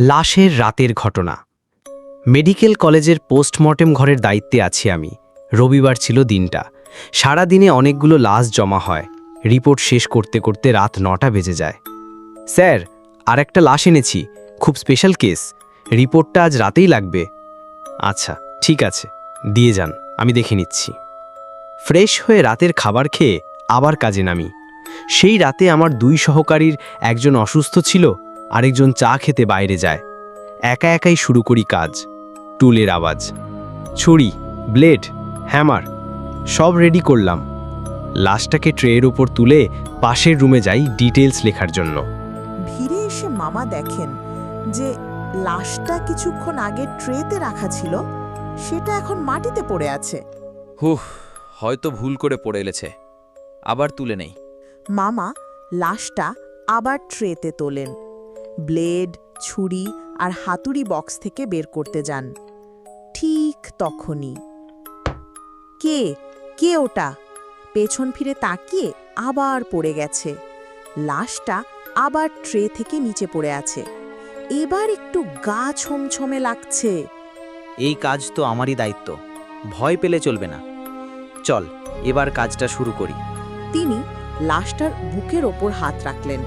লাশের রাতের ঘটনা। মেডিকেল কলেজের পোস্টমর্টেম ঘরের দায়িত্বে আছি আমি। রবিবার ছিল দিনটা। সারা দিনে অনেকগুলো লাশ জমা হয়। রিপোর্ট শেষ করতে করতে রাত নটা বেজে যায়। স্যার আর একটা লাশ এনেছি। খুব স্পেশাল কেস রিপোর্টটা আজ রাতেই লাগবে। আচ্ছা ঠিক আছে। দিয়ে যান, আমি দেখে নিচ্ছি। ফ্রেশ হয়ে রাতের খাবার খেয়ে আবার কাজে নামি। সেই রাতে আমার দুই সহকারীর একজন অসুস্থ ছিল। আরেকজন চা খেতে বাইরে যায়। একা একাই শুরু করি কাজ। টুলের আওয়াজ। ছুরি ব্লেড হ্যামার সব রেডি করলাম। লাশটাকে ট্রেয়ের ওপর তুলে পাশের রুমে যাই ডিটেলস লেখার জন্য। ভিড়ে এসে মামা দেখেন যে লাশটা কিছুক্ষণ আগে ট্রেতে রাখা ছিল সেটা এখন মাটিতে পড়ে আছে। হুহ হয়তো ভুল করে পড়ে এলেছে। আবার তুলে নেই। মামা লাশটা আবার ট্রেতে তোলেন। ব্লেড ছুরি আর হাতুড়ি বক্স থেকে বের করতে যান। ঠিক তখনই। কে? কে ওটা? পেছন ফিরে তাকিয়ে আবার পড়ে গেছে। লাশটা আবার ট্রে থেকে নিচে পড়ে আছে। এবার একটু গা ছমছমে লাগছে। এই কাজ তো আমারই দায়িত্ব। ভয় পেলে চলবে না। চল এবার কাজটা শুরু করি। তিনি লাশটার বুকের ওপর হাত রাখলেন।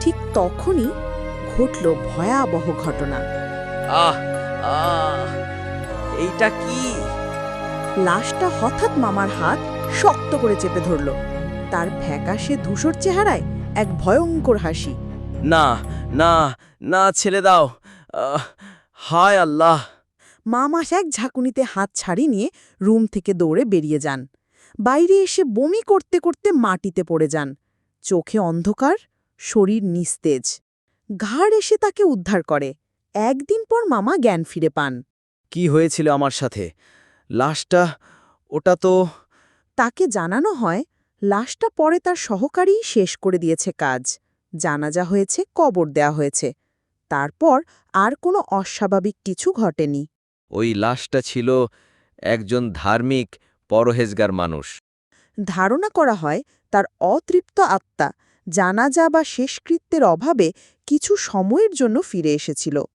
ঠিক তখনই ঘটল ভয়াবহ ঘটনা। আহ আহ এইটা কি? লাশটা হঠাৎ মামার হাত শক্ত করে চেপে ধরল। তার ফ্যাকাশে ধূসর চেহারায় এক ভয়ঙ্কর হাসি। না না না ছেড়ে দাও। হায় আল্লাহ। মামা এক ঝাঁকুনিতে হাত ছাড়ি নিয়ে রুম থেকে দৌড়ে বেরিয়ে যান। বাইরে এসে বমি করতে করতে মাটিতে পড়ে যান। চোখে অন্ধকার শরীর নিস্তেজ। ঘাড় এসে তাকে উদ্ধার করে। একদিন পর মামা জ্ঞান ফিরে পান। কি হয়েছিল আমার সাথে? লাশটা ওটা তো তাকে জানানো হয় লাশটা পরে তার সহকারীই শেষ করে দিয়েছে কাজ। জানাজা হয়েছে কবর দেয়া হয়েছে। তারপর আর কোনো অস্বাভাবিক কিছু ঘটেনি। ওই লাশটা ছিল একজন ধার্মিক পরহেজগার মানুষ। ধারণা করা হয় তার অতৃপ্ত আত্মা জানাজা বা শেষকৃত্যের অভাবে কিছু সময়ের জন্য ফিরে এসেছিল।